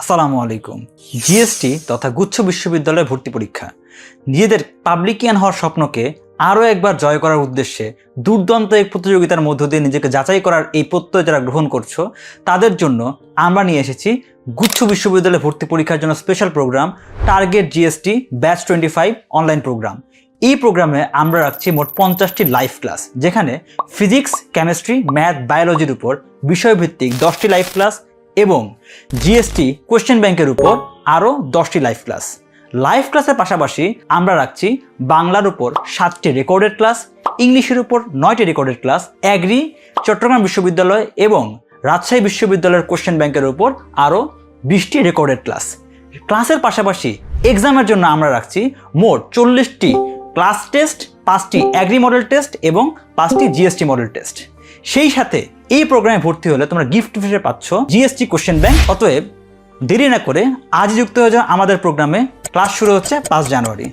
আসসালামু আলাইকুম। জিএসটি তথা গুচ্ছ বিশ্ববিদ্যালয় ভর্তি পরীক্ষা। নিজেদের পাবলিকিয়ান হওয়ার স্বপ্নকে আরও একবার জয় করার উদ্দেশ্যে দুর্দান্ত এক প্রতিযোগিতার মধ্য দিয়ে নিজেকে যাচাই করার এই প্রত্যয় যারা গ্রহণ করছ, তাদের জন্য আমরা নিয়ে এসেছি গুচ্ছ বিশ্ববিদ্যালয়ে ভর্তি পরীক্ষার জন্য special programme target GST batch twenty five online programme এই প্রোগ্রামে আমরা রাখছি মোট পঞ্চাশটি লাইভ ক্লাস যেখানে ফিজিক্স কেমিস্ট্রি ম্যাথ বায়োলজির উপর বিষয়ভিত্তিক দশটি লাইভ ক্লাস এবং জিএসটি কোয়েশ্চেন ব্যাংকের উপর আরও দশটি লাইভ ক্লাস লাইভ ক্লাসের পাশাপাশি আমরা রাখছি বাংলার উপর সাতটি রেকর্ডেড ক্লাস ইংলিশের উপর নয়টি রেকর্ডেড ক্লাস অ্যাগ্রি চট্টগ্রাম বিশ্ববিদ্যালয় এবং রাজশাহী বিশ্ববিদ্যালয়ের কোশ্চেন ব্যাংকের উপর আরও বিশটি রেকর্ডেড ক্লাস ক্লাসের পাশাপাশি এক্সামের জন্য আমরা রাখছি মোট চল্লিশটি ক্লাস টেস্ট পাঁচটি অ্যাগ্রি মডেল টেস্ট এবং পাঁচটি জিএসটি মডেল টেস্ট সেই সাথে এই প্রোগ্রামে ভর্তি হলে তোমরা গিফট হিসেবে পাচ্ছ জিএসটি কোশ্চেন ব্যাংক অতএব দেরি না করে আজ যুক্ত হয়ে যাও আমাদের প্রোগ্রামে ক্লাস শুরু হচ্ছে পাঁচ জানুয়ারি।